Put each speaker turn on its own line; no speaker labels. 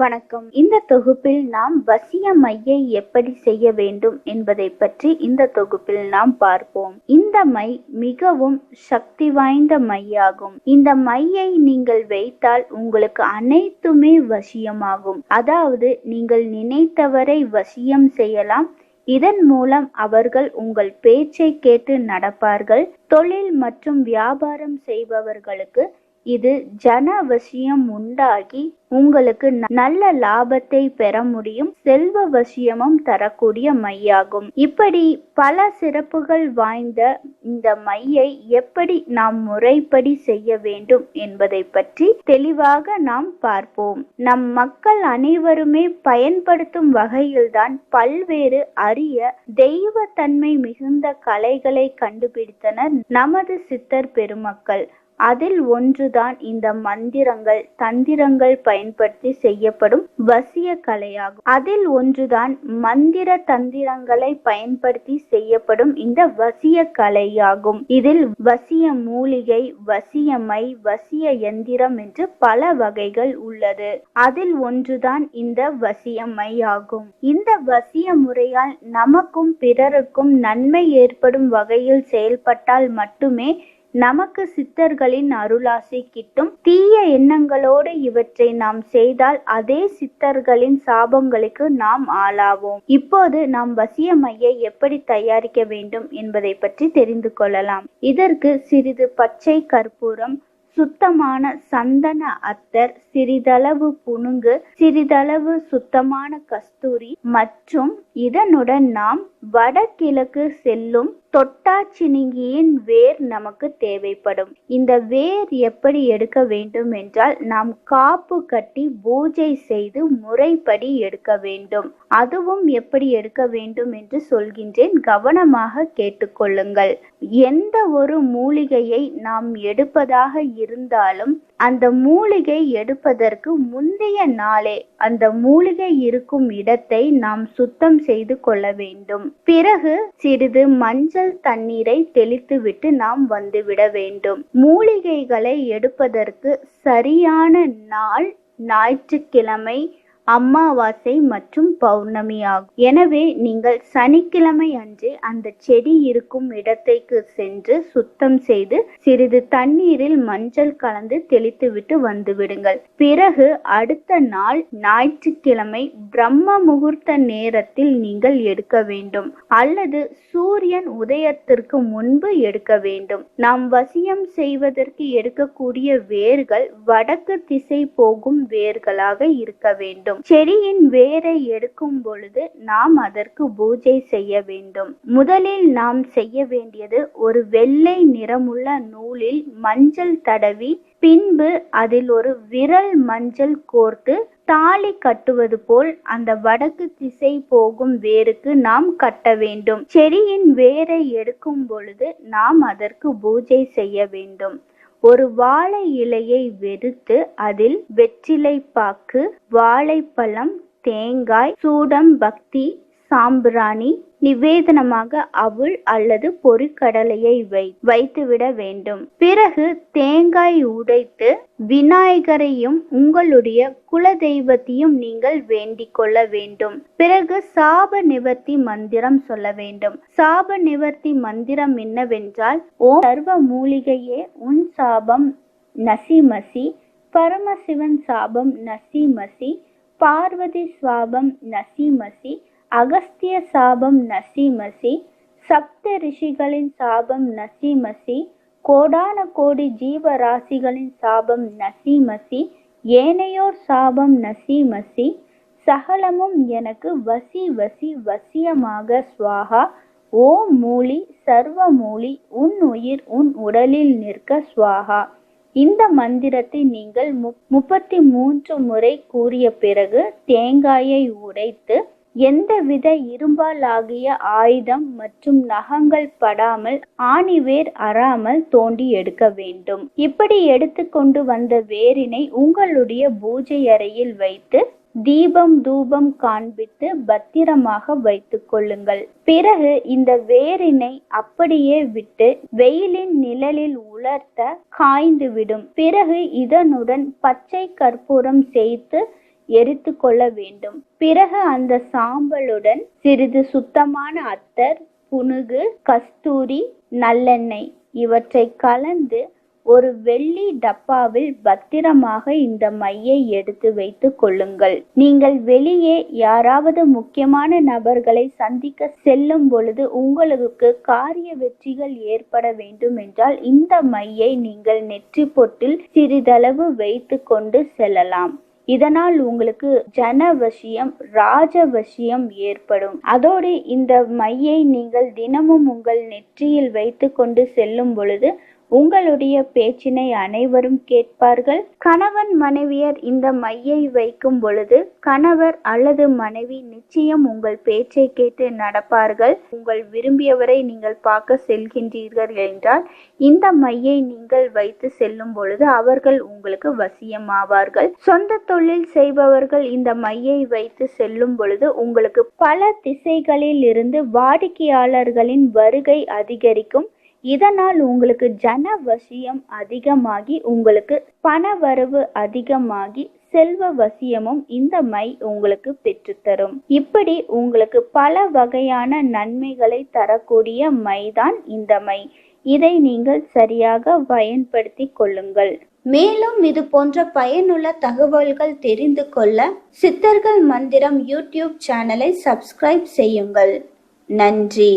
வணக்கம். இந்த தொகுப்பில் நாம் வசிய மையை எப்படி செய்ய வேண்டும் என்பதை பற்றி இந்த தொகுப்பில் நாம் பார்ப்போம். இந்த மை மிகவும் சக்தி வாய்ந்த மையாகும். இந்த மையை நீங்கள் வைத்தால் உங்களுக்கு அனைத்துமே வசியமாகும். அதாவது நீங்கள் நினைத்தவரை வசியம் செய்யலாம். இதன் மூலம் அவர்கள் உங்கள் பேச்சை கேட்டு நடப்பார்கள். தொழில் மற்றும் வியாபாரம் செய்பவர்களுக்கு இது ஜனவசியம் உண்டாகி உங்களுக்கு ந- நல்ல லாபத்தை பெற முடியும் செல்வ வசியமும் தரக்கூடிய மையாகும். இப்படி பல சிறப்புகள் வாய்ந்த இந்த மையை எப்படி நாம் முறைப்படி செய்ய வேண்டும் என்பதை பற்றி தெளிவாக நாம் பார்ப்போம். நம் மக்கள் அனைவருமே பயன்படுத்தும் வகையில்தான் பல்வேறு அரிய தெய்வத்தன்மை மிகுந்த கலைகளை கண்டுபிடித்தனர் நமது சித்தர் பெருமக்கள். அதில் ஒன்றுதான் இந்த மந்திரங்கள் தந்திரங்கள் பயன்படுத்தி செய்யப்படும் வசிய கலையாகும். அதில் ஒன்றுதான் மந்திர தந்திரங்களை பயன்படுத்தி செய்யப்படும் இந்த வசிய கலையாகும். இதில் வசிய மூலிகை வசிய மை வசிய எந்திரம் என்று பல வகைகள் உள்ளது. அதில் ஒன்றுதான் இந்த வசிய மை ஆகும் இந்த வசிய முறையால் நமக்கும் பிறருக்கும் நன்மை ஏற்படும் வகையில் செயல்பட்டால் மட்டுமே நமக்கு சித்தர்களின் அருளாசி கிட்டும் தீய எண்ணங்களோடு இவற்றை நாம் செய்தால் அதே சித்தர்களின் சாபங்களுக்கு நாம் ஆளாவோம். இப்போது நாம் வசிய மையை எப்படி தயாரிக்க வேண்டும் என்பதை பற்றி தெரிந்து கொள்ளலாம். இதற்கு சிறிது பச்சை கற்பூரம் சுத்தமான சந்தன அத்தர் சிறிதளவு புனுங்கு சிறிதளவு சுத்தமான கஸ்தூரி மற்றும் இதனுடன் நாம் வடகிழக்கு செல்லும் தொட்டாச்சினிங்கியின் வேர் நமக்கு தேவைப்படும்? இந்த வேர் எப்படி எடுக்க வேண்டும் என்றால் நாம் காப்பு கட்டி பூஜை செய்து முறைப்படி எடுக்க வேண்டும். அதுவும் எப்படி எடுக்க வேண்டும் என்று சொல்கின்றேன். கவனமாக கேட்டுக்கொள்ளுங்கள். எந்த ஒரு மூலிகையை நாம் எடுப்பதாக இருந்தாலும் அந்த மூலிகை எடுப்பதற்கு முந்தைய நாளே அந்த மூலிகை இருக்கும் இடத்தை நாம் சுத்தம் செய்து கொள்ள வேண்டும். பிறகு சிறிது மஞ்சள் தண்ணீரை தெளித்துவிட்டு நாம் வந்துவிட வேண்டும். மூலிகைகளை எடுப்பதற்கு சரியான நாள் ஞாயிற்றுக்கிழமை அம்மாவாசை மற்றும் பௌர்ணமி ஆகும். எனவே நீங்கள் சனிக்கிழமை அன்று அந்த செடி இருக்கும் இடத்தைக்கு சென்று சுத்தம் செய்து சிறிது தண்ணீரில் மஞ்சள் கலந்து தெளித்துவிட்டு வந்துவிடுங்கள். பிறகு அடுத்த நாள் ஞாயிற்றுக்கிழமை பிரம்ம முகூர்த்த நேரத்தில் நீங்கள் எடுக்க வேண்டும். அல்லது சூரியன் உதயத்திற்கு முன்பு எடுக்க வேண்டும். நாம் வசியம் செய்வதற்கு எடுக்கக்கூடிய வேர்கள் வடக்கு திசை போகும் வேர்களாக இருக்க வேண்டும். செடியின் வேரை எடுக்கும் பொழுது நாம் அதற்கு பூஜை செய்ய வேண்டும். முதலில் நாம் செய்ய வேண்டியது ஒரு வெள்ளை நிறமுள்ள நூலில் மஞ்சள் தடவி பின்பு அதில் ஒரு விரல் மஞ்சள் கோர்த்து தாலி கட்டுவது போல் அந்த வடக்கு திசை போகும் வேருக்கு நாம் கட்ட வேண்டும். செடியின் வேரை எடுக்கும் பொழுது நாம் அதற்கு பூஜை செய்ய வேண்டும். ஒரு வாழை இலையை வெறுத்து அதில் வெற்றிலை பாக்கு வாழைப்பழம் தேங்காய் சூடம் பக்தி சாம்பிராணி நிவேதனமாக அவுள் அல்லது பொறிக்கடலையை வை வைத்துவிட வேண்டும். பிறகு தேங்காய் உடைத்து விநாயகரையும் உங்களுடைய குலதெய்வத்தையும் நீங்கள் வேண்டிக் கொள்ள வேண்டும். பிறகு சாப நிவர்த்தி மந்திரம் சொல்ல வேண்டும். சாப நிவர்த்தி மந்திரம் என்னவென்றால் ஓம் சர்வ மூலிகையே உன் சாபம் நசிமசி பரமசிவன் சாபம் நசிமசி பார்வதி சுவாபம் நசிமசி அகஸ்திய சாபம் நசிமசி சப்த ரிஷிகளின் சாபம் நசிமசி கோடான கோடி ஜீவராசிகளின் சாபம் நசிமசி ஏனையோர் சாபம் நசிமசி சகலமும் எனக்கு வசி வசி வசியமாக சுவாகா. ஓ மூலி சர்வ மூலி உன் உயிர் உன் உடலில் நிற்க சுவாகா. இந்த மந்திரத்தை நீங்கள் முப்பத்தி மூன்று முறை கூறிய பிறகு தேங்காயை உடைத்து எந்தவித இரும்பாலாகிய ஆயுதம் மற்றும் நகங்கள் படாமல் ஆணிவேர் அறாமல் தோண்டி எடுக்க வேண்டும். இப்படி எடுத்துக்கொண்டு வந்த வேரினை உங்களுடைய பூஜை அறையில் வைத்து தீபம் தூபம் காண்பித்து பத்திரமாக வைத்துக் கொள்ளுங்கள். பிறகு இந்த வேரினை அப்படியே விட்டு வெயிலின் நிழலில் உலர்த்த காய்ந்துவிடும் பிறகு இதனுடன் பச்சை கற்பூரம் சேர்த்து எரித்து கொள்ள வேண்டும். பிறகு அந்த சாம்பலுடன் சிறிது சுத்தமான அத்தர் புனுகு கஸ்தூரி நல்லெண்ணெய் இவற்றை கலந்து ஒரு வெள்ளி டப்பாவில் பத்திரமாக இந்த மையை எடுத்து வைத்து கொள்ளுங்கள். நீங்கள் வெளியே யாராவது முக்கியமான நபர்களை சந்திக்க செல்லும் பொழுது உங்களுக்கு காரிய வெற்றிகள் ஏற்பட வேண்டும் என்றால் இந்த மையை நீங்கள் நெற்றி பொட்டில் சிறிதளவு வைத்து கொண்டு செல்லலாம். இதனால் உங்களுக்கு ஜனவசியம் ராஜவசியம் ஏற்படும். அதோடு இந்த மையை நீங்கள் தினமும் உங்கள் நெற்றியில் வைத்து கொண்டு செல்லும் பொழுது உங்களுடைய பேச்சினை அனைவரும் கேட்பார்கள். கணவன் மனைவியர் இந்த மையை வைக்கும் பொழுது கணவர் அல்லது மனைவி நிச்சயம் உங்கள் பேச்சை கேட்டு நடப்பார்கள். உங்கள் விரும்பியவரை நீங்கள் பார்க்க செல்கின்றீர்கள் என்றால் இந்த மையை நீங்கள் வைத்து செல்லும் பொழுது அவர்கள் உங்களுக்கு வசியமாவார்கள். சொந்த தொழில் செய்பவர்கள் இந்த மையை வைத்து செல்லும் பொழுது உங்களுக்கு பல திசைகளில் இருந்து வாடிக்கையாளர்களின் வருகை அதிகரிக்கும். இதனால் உங்களுக்கு ஜன வசியம் அதிகமாகி உங்களுக்கு பண வரவு அதிகமாகி செல்வ வசியமும் இந்த மை உங்களுக்கு பெற்றுத்தரும். இப்படி உங்களுக்கு பல வகையான நன்மைகளை தரக்கூடிய மைதான் இந்த மை. இதை நீங்கள் சரியாக பயன்படுத்தி கொள்ளுங்கள். மேலும் இது போன்ற பயனுள்ள தகவல்கள் தெரிந்து கொள்ள சித்தர்கள் மந்திரம் யூடியூப் சேனலை சப்ஸ்கிரைப் செய்யுங்கள். நன்றி.